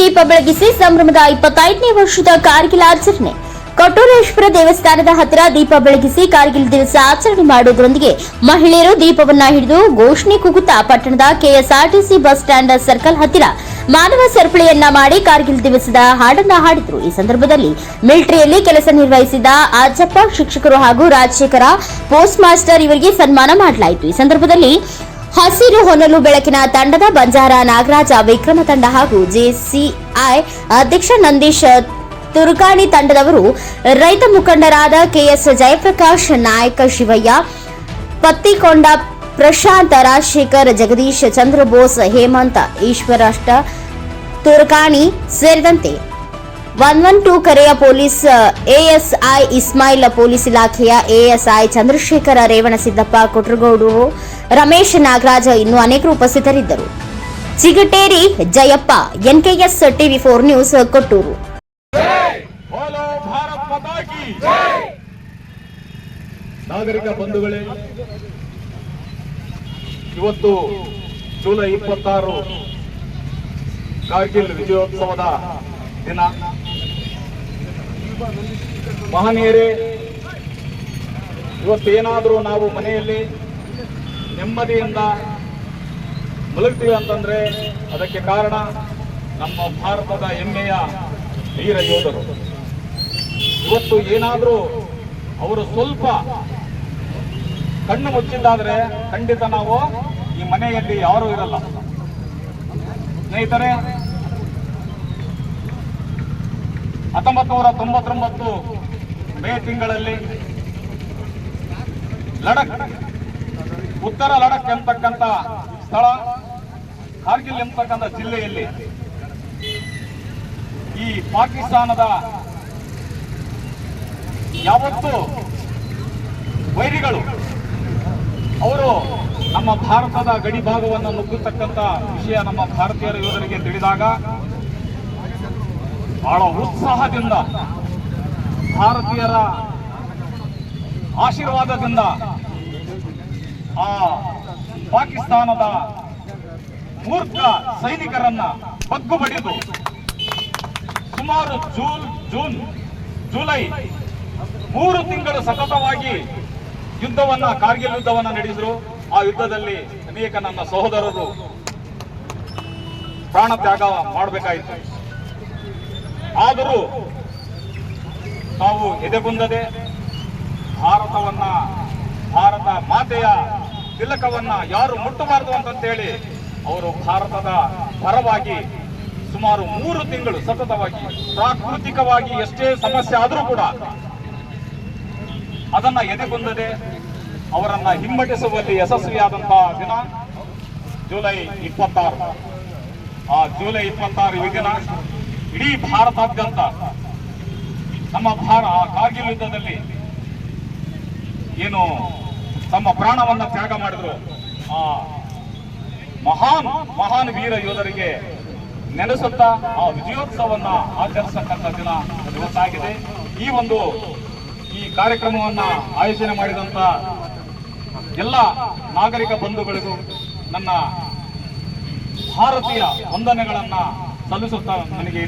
ದೀಪ ಬೆಳಗಿಸಿ ಸಂಭ್ರಮದ ಇಪ್ಪತ್ತೈದನೇ ವರ್ಷದ ಕಾರ್ಗಿಲ್ ಆಚರಣೆ. ಕೊಟ್ಟೂರೇಶ್ವರ ದೇವಸ್ಥಾನದ ಹತ್ತಿರ ದೀಪ ಬೆಳಗಿಸಿ ಕಾರ್ಗಿಲ್ ದಿವಸ ಆಚರಣೆ ಮಾಡುವುದರೊಂದಿಗೆ ಮಹಿಳೆಯರು ದೀಪವನ್ನ ಹಿಡಿದು ಘೋಷಣೆ ಕೂಗುತ್ತಾ ಪಟ್ಟಣದ ಕೆಎಸ್ಆರ್ಟಿಸಿ ಬಸ್ ಸ್ಟ್ಯಾಂಡ್ ಸರ್ಕಲ್ ಹತ್ತಿರ ಮಾನವ ಸರಪಳಿಯನ್ನ ಮಾಡಿ ಕಾರ್ಗಿಲ್ ದಿವಸದ ಹಾಡನ್ನ ಹಾಡಿದರು. ಈ ಸಂದರ್ಭದಲ್ಲಿ ಮಿಲಿಟರಿಯಲ್ಲಿ ಕೆಲಸ ನಿರ್ವಹಿಸಿದ ಆಜಪ್ಪ ಶಿಕ್ಷಕರು ಹಾಗೂ ರಾಜಶೇಖರ ಪೋಸ್ಟ್ ಮಾಸ್ಟರ್ ಇವರಿಗೆ ಸನ್ಮಾನ ಮಾಡಲಾಯಿತು. ಈ ಸಂದರ್ಭದಲ್ಲಿ ಹಸಿರು ಹೊನಲು ಬೆಳಕಿನ ತಂಡದ ಬಂಜಾರ ನಾಗರಾಜ ವಿಕ್ರಮ ತಂಡ ಹಾಗೂ ಜೆಸಿಐ ಅಧ್ಯಕ್ಷ ನಂದೀಶ್ ತುರ್ಗಾಣಿ ತಂಡದವರು ರೈತ ಮುಖಂಡರಾದ ಕೆಎಸ್ ಜಯಪ್ರಕಾಶ್, ನಾಯಕ ಶಿವಯ್ಯ, ಪತ್ತಿಕೊಂಡ ಪ್ರಶಾಂತ, ರಾಜಶೇಖರ್, ಜಗದೀಶ್, ಚಂದ್ರಬೋಸ್, ಹೇಮಂತ, ಈಶ್ವರಾಷ್ಟ ತುರ್ಕಾಣಿ ಸೇರಿದಂತೆ ಒನ್ ಒನ್ ಟೂ ಕರೆಯ ಪೊಲೀಸ್ ಎಎಸ್ಐ ಇಸ್ಮಾಯಿಲ್ ಪೊಲೀಸ್ ಇಲಾಖೆಯ ಎಎಸ್ಐ ಚಂದ್ರಶೇಖರ ರೇವಣಸಿದ್ದಪ್ಪ ಕೊಟ್ರಗೌಡು ರಮೇಶ್ ನಾಗರಾಜ ಇನ್ನು ಅನೇಕರು ಉಪಸ್ಥಿತರಿದ್ದರು. Chigateri Jayappa, NKS TV four news Kotturu. ನಾಗರಿಕ ಬಂಧುಗಳೇ, ಇವತ್ತು ಜುಲೈ ಇಪ್ಪತ್ತಾರು ಕಾರ್ಗಿಲ್ ವಿಜಯೋತ್ಸವದ ದಿನ. ಮಹನೀಯರೇ, ಇವತ್ತೇನಾದರೂ ನಾವು ಮನೆಯಲ್ಲಿ ನೆಮ್ಮದಿಯಿಂದ ಮಲಗ್ತೀವಿ ಅಂತಂದ್ರೆ ಅದಕ್ಕೆ ಕಾರಣ ನಮ್ಮ ಭಾರತದ ಹೆಮ್ಮೆಯ ವೀರ ಯೋಧರು. ಇವತ್ತು ಏನಾದರೂ ಅವರು ಸ್ವಲ್ಪ ಕಣ್ಣು ಮುಚ್ಚಿದ್ದಾದ್ರೆ ಖಂಡಿತ ನಾವು ಈ ಮನೆಯಲ್ಲಿ ಯಾರೂ ಇರಲ್ಲ. ಸ್ನೇಹಿತರೆ ಹತ್ತೊಂಬತ್ತು ನೂರ ತೊಂಬತ್ತೊಂಬತ್ತು ಮೇ ತಿಂಗಳಲ್ಲಿ ಲಡಕ್ ಉತ್ತರ ಲಡಕ್ ಎಂತಕ್ಕಂತ ಸ್ಥಳ, ಕಾರ್ಗಿಲ್ ಎಂಬತಕ್ಕಂಥ ಜಿಲ್ಲೆಯಲ್ಲಿ ಈ ಪಾಕಿಸ್ತಾನದ ಯಾವತ್ತು ವೈರಿಗಳು, ಅವರು ನಮ್ಮ ಭಾರತದ ಗಡಿ ಭಾಗವನ್ನು ನುಗ್ಗತಕ್ಕಂಥ ವಿಷಯ ನಮ್ಮ ಭಾರತೀಯರ ಯೋಧರಿಗೆ ತಿಳಿದಾಗ ಬಹಳ ಉತ್ಸಾಹದಿಂದ ಭಾರತೀಯರ ಆಶೀರ್ವಾದದಿಂದ ಆ ಪಾಕಿಸ್ತಾನದ ಮೂರ್ಖ ಸೈನಿಕರನ್ನ ಬಗ್ಗು ಬಡಿದು ಸುಮಾರು ಜೂನ್ ಜೂನ್, ಜುಲೈ ಮೂರು ತಿಂಗಳು ಸತತವಾಗಿ ಯುದ್ಧವನ್ನ, ಕಾರ್ಗಿಲ್ ಯುದ್ಧವನ್ನ ನಡೆಸಿದ್ರು. ಆ ಯುದ್ಧದಲ್ಲಿ ಅನೇಕ ನನ್ನ ಸಹೋದರರು ಪ್ರಾಣ ತ್ಯಾಗ ಮಾಡಬೇಕಾಯಿತು. ಆದರೂ ನಾವು ಎದೆಗುಂದದೆ ಭಾರತವನ್ನ ಭಾರತ ಮಾತೆಯ ತಿಲಕವನ್ನ ಯಾರು ಮುಟ್ಟಬಾರದು ಅಂತಂತೇಳಿ ಅವರು ಭಾರತದ ಪರವಾಗಿ ಸುಮಾರು ಮೂರು ತಿಂಗಳು ಸತತವಾಗಿ, ಪ್ರಾಕೃತಿಕವಾಗಿ ಎಷ್ಟೇ ಸಮಸ್ಯೆ ಆದರೂ ಕೂಡ ಅದನ್ನ ಎದೆಗೊಂದದೆ ಅವರನ್ನ ಹಿಮ್ಮಟಿಸುವಲ್ಲಿ ಯಶಸ್ವಿಯಾದಂತಹ ದಿನ ಜುಲೈ ಇಪ್ಪತ್ತಾರು. ಆ ಜುಲೈ ಇಪ್ಪತ್ತಾರು ಈ ದಿನ ಇಡೀ ಭಾರತಾದ್ಯಂತ ನಮ್ಮ ಭಾರ ಕಾರ್ಗಿಲ್ ಯುದ್ಧದಲ್ಲಿ ಏನು ತಮ್ಮ ಪ್ರಾಣವನ್ನ ತ್ಯಾಗ ಮಾಡಿದ್ರು. ಆ ಮಹಾನ್ ಮಹಾನ್ ವೀರ ಯೋಧರಿಗೆ ನೆನೆಸುತ್ತಾ ಆ ವಿಜಯೋತ್ಸವವನ್ನ ಆಚರಿಸತಕ್ಕಂಥ ದಿನ ಇವತ್ತಾಗಿದೆ. ಈ ಒಂದು ಈ ಕಾರ್ಯಕ್ರಮವನ್ನ ಆಯೋಜನೆ ಮಾಡಿದಂತ ಎಲ್ಲ ನಾಗರಿಕ ಬಂಧುಗಳಿಗೂ ನನ್ನ ಭಾರತೀಯ ವಂದನೆಗಳನ್ನ ಸಲ್ಲಿಸುತ್ತಾ ನನಗೆ